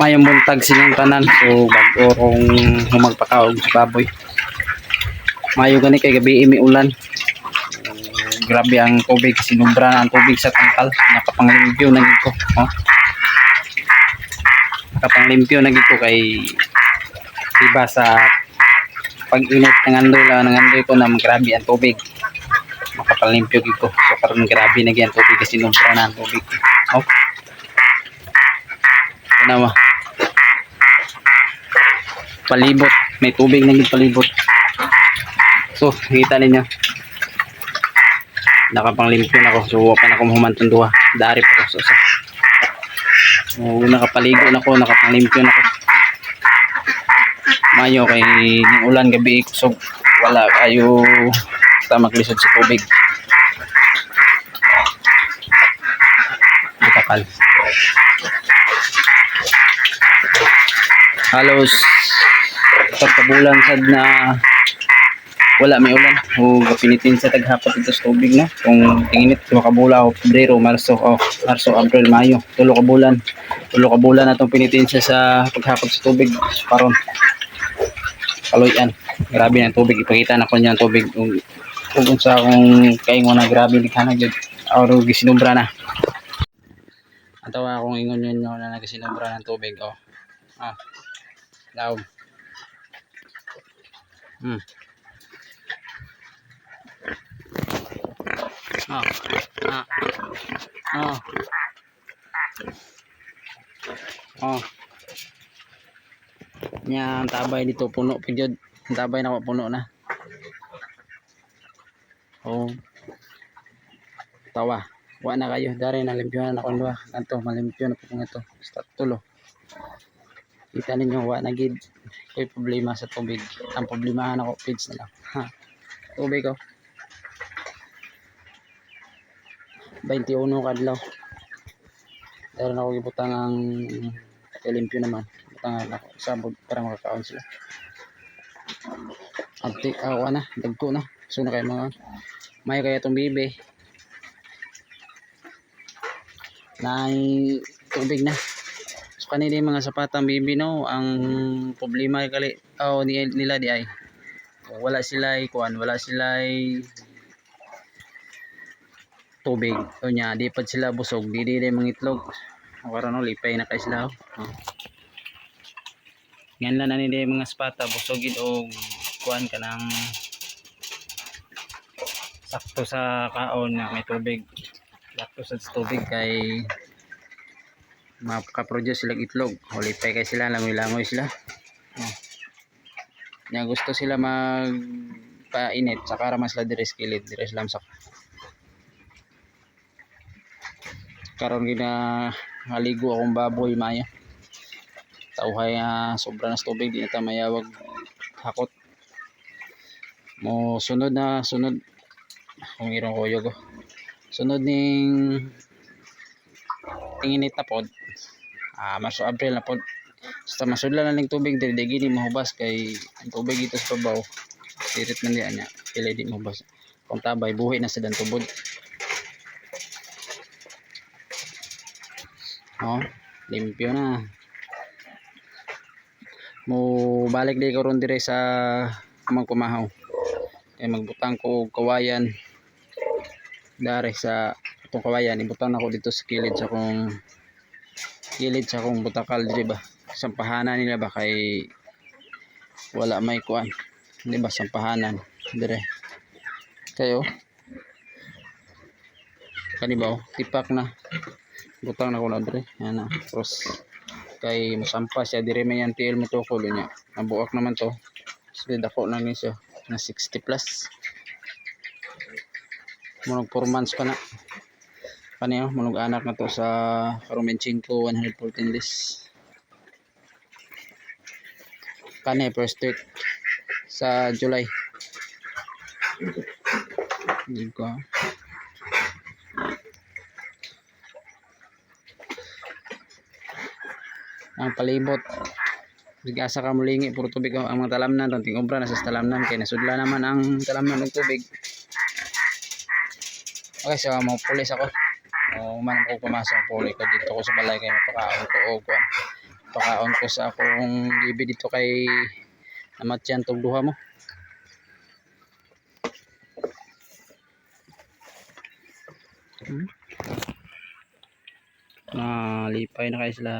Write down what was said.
mayong buntag sinyong tanan. So bago kong humagpakaog sa baboy. Mayo gani kay gabi imi ulan. So, grabe ang tubig. Sinubra na ang tubig sa tangkal. Nakapanglimpyo na ko. Oh. nakapanglimpyo na ko kay iba sa pag-init. Ng andola ng andoy ko na grabe ang tubig. Makapalimpyo gid ko. So karon grabe na ang tubig. Kasi sinubra na ang tubig. Oh Tanawa. Palibot. May tubig na yung palibot. So, kita ninyo. Nakapanglimpyo na ako. So, wa pa na ako humantong duha. Dari pa ako. So, so. so nakapaligo na ako. Nakapanglimpyo na ako. Mayo kay ng ulan gabi. So, wala kayo basta maglisod sa tubig. Butakal. Halos pagkabulan sad na wala may ulan. O pinitin sa taghapot ito sa tubig na kung tinginit tulo ka bula o Pebrero, Marso o Marso, April, Mayo. Tulo ka bulan. Tulo ka bulan na itong pinitin siya sa paghapot sa tubig paron. Kaloyan. Grabe ng tubig. Ipakita na ko niya ang tubig. Kung kung sa akong kaingon na grabe likhanag yun. Or gisinubra na atawa akong ingon yun yun na nagsinumbra ng tubig oh ah Laom. Hmm. Ah. Ah. Ah. Oh. Yan, tabay dito puno pigyod. Tabay na puno na. Oh. Tawa. Wa na kayo. Dari na limpyo na ako duha. Kanto malimpyo na po ito. Start tulo. Kita ninyo wa na gid ko'y problema sa tubig. Ang problemahan ako pids na lang. Ha. Tubig ko. 21 kadlaw. Dahil na ako gibutang ang kalimpyo naman. Butangan ako sabod para makakaon sila. Abti, awa na, dagko na. So na kayo mga may kaya itong bibi. Na tubig na. So kanina yung mga sapatang bibi no, ang problema kali oh, ni, nila di ay wala sila kuan, wala sila tubig. O nya, di pa sila busog, di di di mangitlog. Karon no, lipay na kay sila. Oh. Ngayon lang na nila mga spata, busogid o kuan ka ng sakto sa kaon na may tubig. Sakto sa tubig kay makaproduce sila itlog. Hulipay kay sila langoy-langoy sila. Oh. Nya gusto sila mag painit sa para mas la dire skilid dire sila sa karon gina haligo akong baboy maya. Tawhay uh, sobra na sa tubig di na ta mayawag hakot. Mo sunod na sunod. Kung irong kuyog oh. Sunod ning tinginit na pod ah maso April na pod basta masudlan na ning tubig dili di gini mahubas kay ang tubig ito sa babaw sirit man niya pila di mahubas. Kung tabay buhi na sa tubod. Oh limpyo na. Mo balik di ko ron dire sa amang kumahaw. Kay magbutang ko kawayan dari sa itong kawayan ibutang ako dito sa kilid sa kong kilid sa kong butakal di ba? Sampahanan nila ba kay wala may kuan di ba sampahanan dire kayo? Kanibaw tipak na. Butang na ko na dire yan na tapos kay musampa siya dire may yan tiil mo to ko niya nabuak naman to. So dako na ni siya na 60 plus murag 4 months pa na. Kaniyo mulog anak na to sa Karumenchenko 114 days. Kani first week sa July. Hindi ko. Ang palibot. Bigasa ka mulingi, puro tubig ang ang mga talamnan, tanting obra nasa talamnan, kaya nasudla naman ang talamnan ng tubig. Okay, so mga pulis ako. Uh, man ko pumasok ang pulis ko dito ko sa balay kay napakaon ko oh, og kuan. Pakaon ko sa akong gibi dito kay namatyan tog duha mo. Hmm. Nalipay na kayo sila.